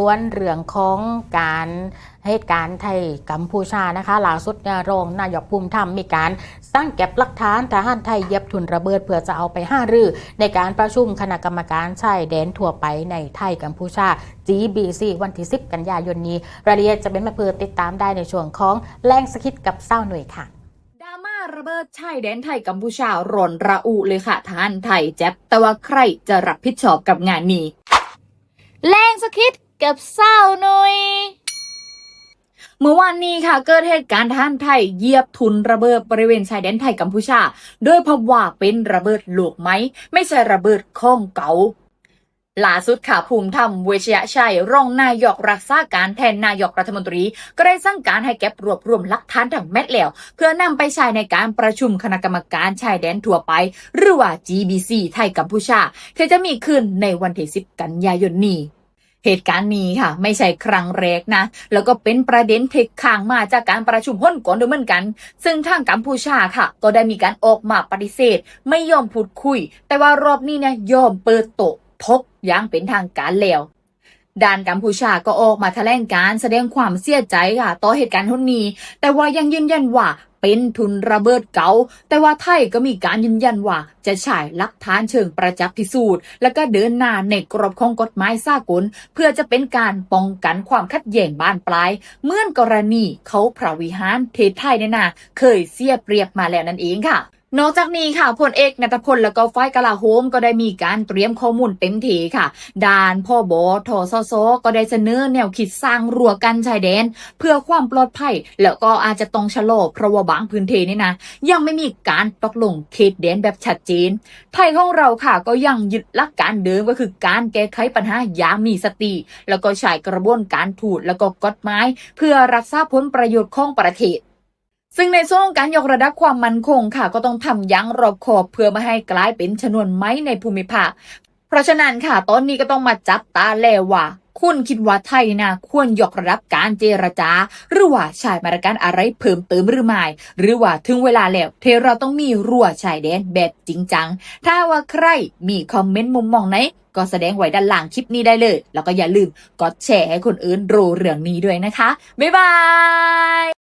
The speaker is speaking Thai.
ตัวนเรื่องของการเหตุการณ์ไทยกัมพูชานะคะล่าสุดเนี่ยรองนายกภูมิธรรมมีการสร้างเก็บหลักฐานทหารไทยเย็บทุนระเบิดเพื่อจะเอาไปห้ารือในการประชุมคณะกรรมการชายแดนทั่วไปในไทยกัมพูชา GBC วันที่ 10 กันยายนนี้ รายละเอียดจะเป็นมาเพื่อติดตามได้ในช่วงของแรงสคิดกับเศร้าหน่วยค่ะดราม่าระเบิดชายแดนไทยกัมพูชาร่นระอุเลยค่ะทหานไทยแจ๊บแต่ว่าใครจะรับผิดชอบกับงานนี้แรงสคิด กับเศร้าหน่อยเมื่อวานนี้ค่ะเกิดเหตุการณ์ทหารไทยเยียบทุนระเบิดบริเวณชายแดนไทยกัมพูชา โดยพบว่าเป็นระเบิดลูกไหม ไม่ใช่ระเบิดข้องเก่าล่าสุดค่ะภูมิธรรมเวชยชัยรองนายกรักษาการแทนนายกรัฐมนตรี ก็ได้สั่งการให้แก็บรวบรวมหลักฐานทั้งแมทแล้ว เพื่อนำไปใช้ในการประชุมคณะกรรมการชายแดนทั่วไป หรือว่า GBC ไทยกัมพูชาที่จะมีขึ้นในวันที่ 10 กันยายนนี้ เหตุการณ์นี้ค่ะ ไม่ใช่ครั้งแรกนะ แล้วก็เป็นประเด็นเทคข้างมาจากการประชุมห้นก่อนด้วยเหมือนกัน ซึ่งทางกัมพูชาค่ะ ก็ได้มีการออกมาปฏิเสธ ไม่ยอมพูดคุย แต่ว่ารอบนี้เนี่ยยอมเปิดโต๊ะพกอย่างเป็นทางการแล้ว ด้านกัมพูชาก็ออกมาแถลงการแสดงความเสียใจค่ะ ต่อเหตุการณ์ทุนนี้ แต่ว่ายังยืนยันว่าเป็นทุนระเบิดเก่าแต่ว่าไทยก็มีการยืนยันว่า จะฉายหลักฐานเชิงประจักษ์พิสูจน์ และก็เดินหน้าในกรอบของกฎหมายสากล เพื่อจะเป็นการป้องกันความขัดแย้งบานปลาย เมื่อนกรณีเขาพระวิหารเทศไทยเนี่ยนะเคยเสียเปรียบมาแล้วนั่นเองค่ะ นอกจากนี้ค่ะพลเอกนัตพลและก็ฝ่ายกลาโหมก็ได้มีการเตรียมข้อมูลเต็มทีค่ะด่านพ่อบอทอซอซอก็ได้เสนอแนวคิดสร้างรั้วกันชายแดน เพื่อความปลอดภัย แล้วก็อาจจะต้องชะลอเพราะว่าบางพื้นที่นี่นะ ยังไม่มีการตกลงเขตแดนแบบชัดเจนไทยของเราค่ะก็ยังยึดหลักการเดิมก็คือการแก้ไขปัญหาอย่างมีสติ แล้วก็ใช้กระบวนการถูกแล้วก็กฎหมาย เพื่อรักษาผลประโยชน์ของประเทศ ซึ่งในช่วงการยกระดับความมั่นคงค่ะ ก็ต้องทำยั้งรอบขอบเพื่อไม่ให้กลายเป็นชนวนไม้ในภูมิภาค เพราะฉะนั้นค่ะตอนนี้ก็ต้องมาจับตาแลว่าคุณคิดว่าไทยนะควรยกระดับการเจรจา หรือว่าใช้มาตรการอะไรเพิ่มเติมหรือไม่หรือว่าถึงเวลาแล้วเทเราต้องมีรั้วชายแดนแบบจริงจัง ถ้าว่าใครมีคอมเมนต์มุมมองไหน ก็แสดงไว้ด้านล่างคลิปนี้ได้เลย แล้วก็อย่าลืมกดแชร์ให้คนอื่นรู้เรื่องนี้ด้วยนะคะ บ๊ายบาย